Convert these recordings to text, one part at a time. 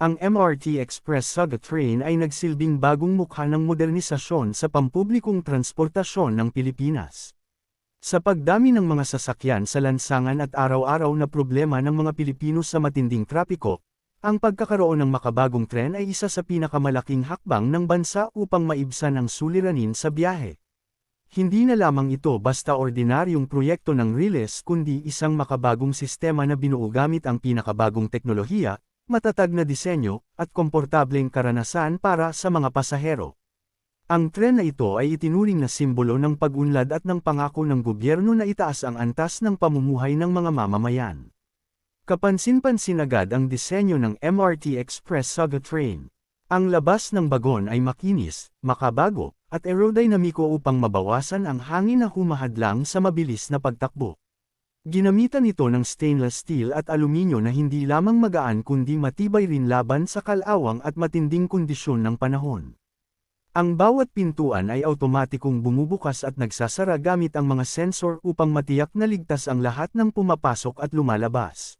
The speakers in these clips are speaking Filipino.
Ang MRT Express Saga Train ay nagsilbing bagong mukha ng modernisasyon sa pampublikong transportasyon ng Pilipinas. Sa pagdami ng mga sasakyan sa lansangan at araw-araw na problema ng mga Pilipino sa matinding trapiko, ang pagkakaroon ng makabagong tren ay isa sa pinakamalaking hakbang ng bansa upang maibsan ang suliranin sa biyahe. Hindi na lamang ito basta ordinaryong proyekto ng Riles kundi isang makabagong sistema na binuo gamit ang pinakabagong teknolohiya, matatag na disenyo, at komportableng karanasan para sa mga pasahero. Ang tren na ito ay itinuring na simbolo ng pag-unlad at ng pangako ng gobyerno na itaas ang antas ng pamumuhay ng mga mamamayan. Kapansin-pansin agad ang disenyo ng MRT Express Saga Train. Ang labas ng bagon ay makinis, makabago, at aerodynamico upang mabawasan ang hangin na humahadlang sa mabilis na pagtakbo. Ginamitan ito ng stainless steel at aluminyo na hindi lamang magaan kundi matibay rin laban sa kalawang at matinding kondisyon ng panahon. Ang bawat pintuan ay automatikong bumubukas at nagsasara gamit ang mga sensor upang matiyak na ligtas ang lahat ng pumapasok at lumalabas.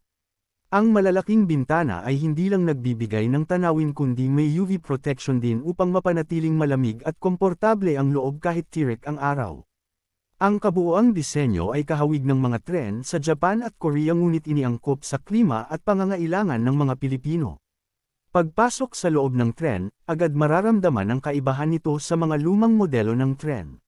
Ang malalaking bintana ay hindi lang nagbibigay ng tanawin kundi may UV protection din upang mapanatiling malamig at komportable ang loob kahit tirik ang araw. Ang kabuoang disenyo ay kahawig ng mga tren sa Japan at Korea ngunit iniangkop sa klima at pangangailangan ng mga Pilipino. Pagpasok sa loob ng tren, agad mararamdaman ang kaibahan nito sa mga lumang modelo ng tren.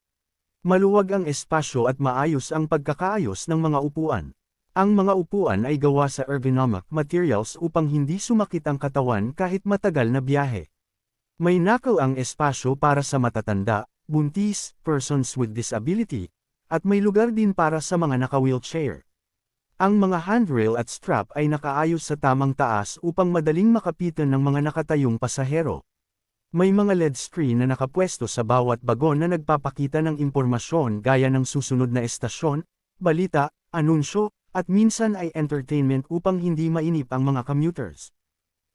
Maluwag ang espasyo at maayos ang pagkakaayos ng mga upuan. Ang mga upuan ay gawa sa ergonomic materials upang hindi sumakit ang katawan kahit matagal na biyahe. May nakaw ang espasyo para sa matatanda, buntis, persons with disability, at may lugar din para sa mga naka-wheelchair. Ang mga handrail at strap ay nakaayos sa tamang taas upang madaling makapitan ng mga nakatayong pasahero. May mga LED screen na nakapwesto sa bawat bagon na nagpapakita ng impormasyon gaya ng susunod na estasyon, balita, anunsyo, at minsan ay entertainment upang hindi mainip ang mga commuters.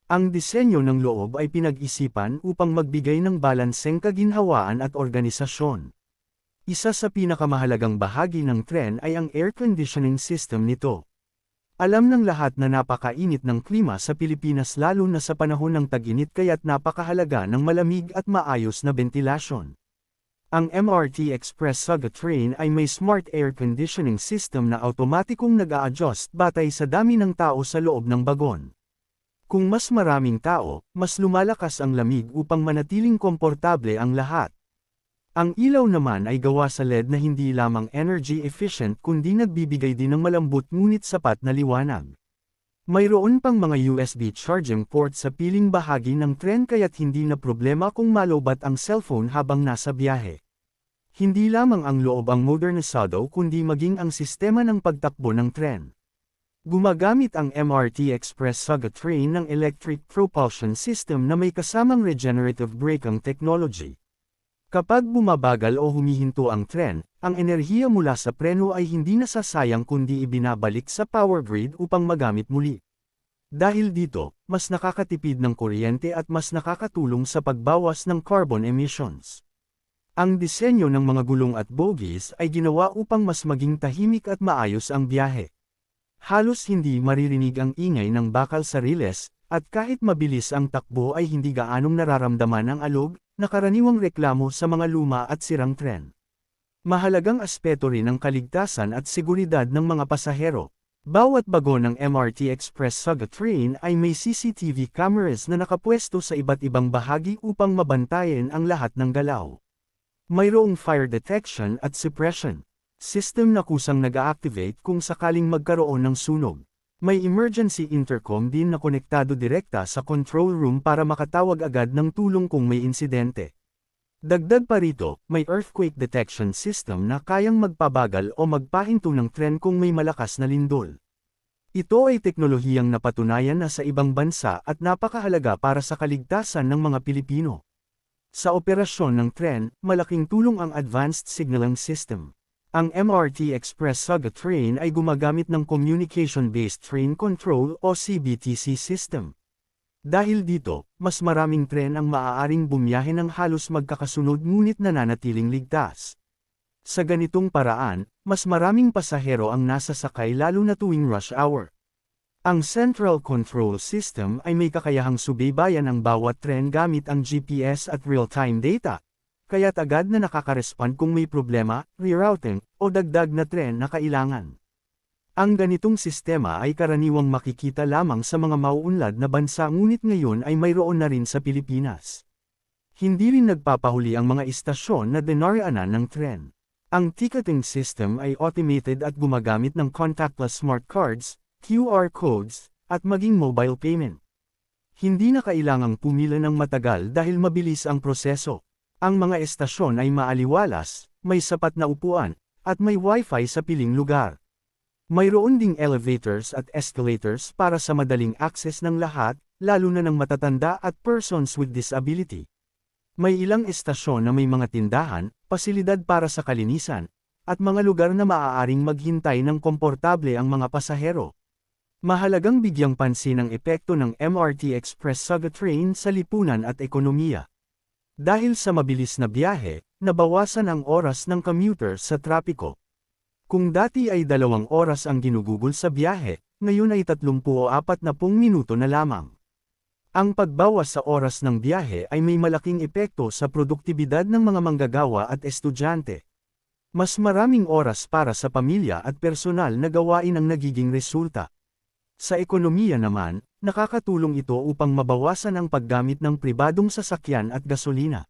Ang disenyo ng loob ay pinag-isipan upang magbigay ng balanseng kaginhawaan at organisasyon. Isa sa pinakamahalagang bahagi ng tren ay ang air conditioning system nito. Alam ng lahat na napakainit ng klima sa Pilipinas lalo na sa panahon ng tag-init kaya't napakahalaga ng malamig at maayos na ventilasyon. Ang MRT Express Saga Train ay may smart air conditioning system na automatikong nag-a-adjust batay sa dami ng tao sa loob ng bagon. Kung mas maraming tao, mas lumalakas ang lamig upang manatiling komportable ang lahat. Ang ilaw naman ay gawa sa LED na hindi lamang energy efficient kundi nagbibigay din ng malambot ngunit sapat na liwanag. Mayroon pang mga USB charging port sa piling bahagi ng tren kaya't hindi na problema kung malobat ang cellphone habang nasa biyahe. Hindi lamang ang loob ang modernisado kundi maging ang sistema ng pagtakbo ng tren. Gumagamit ang MRT Express Saga Train ng electric propulsion system na may kasamang regenerative braking technology. Kapag bumabagal o humihinto ang tren, ang enerhiya mula sa preno ay hindi nasasayang kundi ibinabalik sa power grid upang magamit muli. Dahil dito, mas nakakatipid ng kuryente at mas nakakatulong sa pagbawas ng carbon emissions. Ang disenyo ng mga gulong at bogies ay ginawa upang mas maging tahimik at maayos ang biyahe. Halos hindi maririnig ang ingay ng bakal sa riles, at kahit mabilis ang takbo ay hindi gaanong nararamdaman ang alog, na karaniwang reklamo sa mga luma at sirang tren. Mahalagang aspeto rin ang kaligtasan at seguridad ng mga pasahero. Bawat bago ng MRT Express Saga Train ay may CCTV cameras na nakapwesto sa iba't ibang bahagi upang mabantayan ang lahat ng galaw. Mayroong fire detection at suppression system na kusang nag-activate kung sakaling magkaroon ng sunog. May emergency intercom din na konektado direkta sa control room para makatawag agad ng tulong kung may insidente. Dagdag pa rito, may earthquake detection system na kayang magpabagal o magpahinto ng tren kung may malakas na lindol. Ito ay teknolohiyang napatunayan na sa ibang bansa at napakahalaga para sa kaligtasan ng mga Pilipino. Sa operasyon ng tren, malaking tulong ang Advanced Signaling System. Ang MRT Express Saga Train ay gumagamit ng Communication-Based Train Control o CBTC system. Dahil dito, mas maraming tren ang maaaring bumiyahe ng halos magkakasunod ngunit nananatiling ligtas. Sa ganitong paraan, mas maraming pasahero ang nasa sakay lalo na tuwing rush hour. Ang Central Control System ay may kakayahang subaybayan ang bawat tren gamit ang GPS at real-time data, kaya't agad na nakaka-respond kung may problema, rerouting, o dagdag na tren na kailangan. Ang ganitong sistema ay karaniwang makikita lamang sa mga mauunlad na bansa ngunit ngayon ay mayroon na rin sa Pilipinas. Hindi rin nagpapahuli ang mga istasyon na dinaraanan ng tren. Ang ticketing system ay automated at gumagamit ng contactless smart cards, QR codes, at maging mobile payment. Hindi na kailangang pumila ng matagal dahil mabilis ang proseso. Ang mga estasyon ay maaliwalas, may sapat na upuan, at may wifi sa piling lugar. Mayroon ding elevators at escalators para sa madaling access ng lahat, lalo na ng matatanda at persons with disability. May ilang estasyon na may mga tindahan, pasilidad para sa kalinisan, at mga lugar na maaaring maghintay ng komportable ang mga pasahero. Mahalagang bigyang pansin ang epekto ng MRT Express Saga Train sa lipunan at ekonomiya. Dahil sa mabilis na biyahe, nabawasan ang oras ng commuter sa trapiko. Kung dati ay dalawang oras ang ginugugol sa biyahe, ngayon ay 30 o 40 minuto na lamang. Ang pagbawas sa oras ng biyahe ay may malaking epekto sa produktibidad ng mga manggagawa at estudyante. Mas maraming oras para sa pamilya at personal na gawain ang nagiging resulta. Sa ekonomiya naman, nakakatulong ito upang mabawasan ang paggamit ng pribadong sasakyan at gasolina.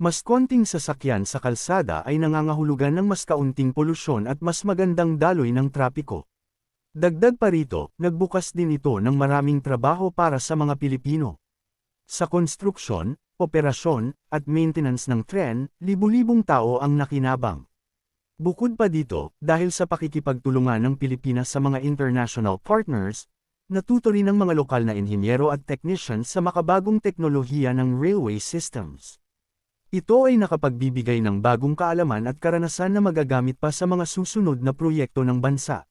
Mas konting sasakyan sa kalsada ay nangangahulugan ng mas kaunting polusyon at mas magandang daloy ng trapiko. Dagdag pa rito, nagbukas din ito ng maraming trabaho para sa mga Pilipino. Sa konstruksyon, operasyon, at maintenance ng tren, libu-libong tao ang nakinabang. Bukod pa dito, dahil sa pakikipagtulungan ng Pilipinas sa mga international partners, natuto rin ang mga lokal na inhinyero at technicians sa makabagong teknolohiya ng railway systems. Ito ay nakapagbibigay ng bagong kaalaman at karanasan na magagamit pa sa mga susunod na proyekto ng bansa.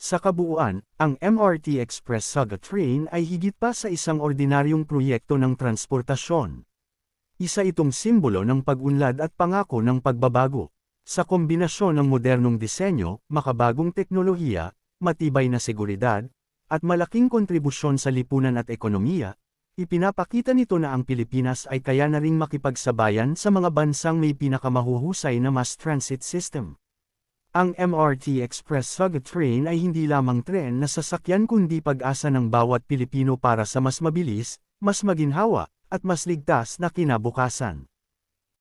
Sa kabuuan, ang MRT Express Saga Train ay higit pa sa isang ordinaryong proyekto ng transportasyon. Isa itong simbolo ng pag-unlad at pangako ng pagbabago. Sa kombinasyon ng modernong disenyo, makabagong teknolohiya, matibay na seguridad, at malaking kontribusyon sa lipunan at ekonomiya, ipinapakita nito na ang Pilipinas ay kaya na ring makipagsabayan sa mga bansang may pinakamahuhusay na mass transit system. Ang MRT Express Saga Train ay hindi lamang tren na sasakyan kundi pag-asa ng bawat Pilipino para sa mas mabilis, mas maginhawa, at mas ligtas na kinabukasan.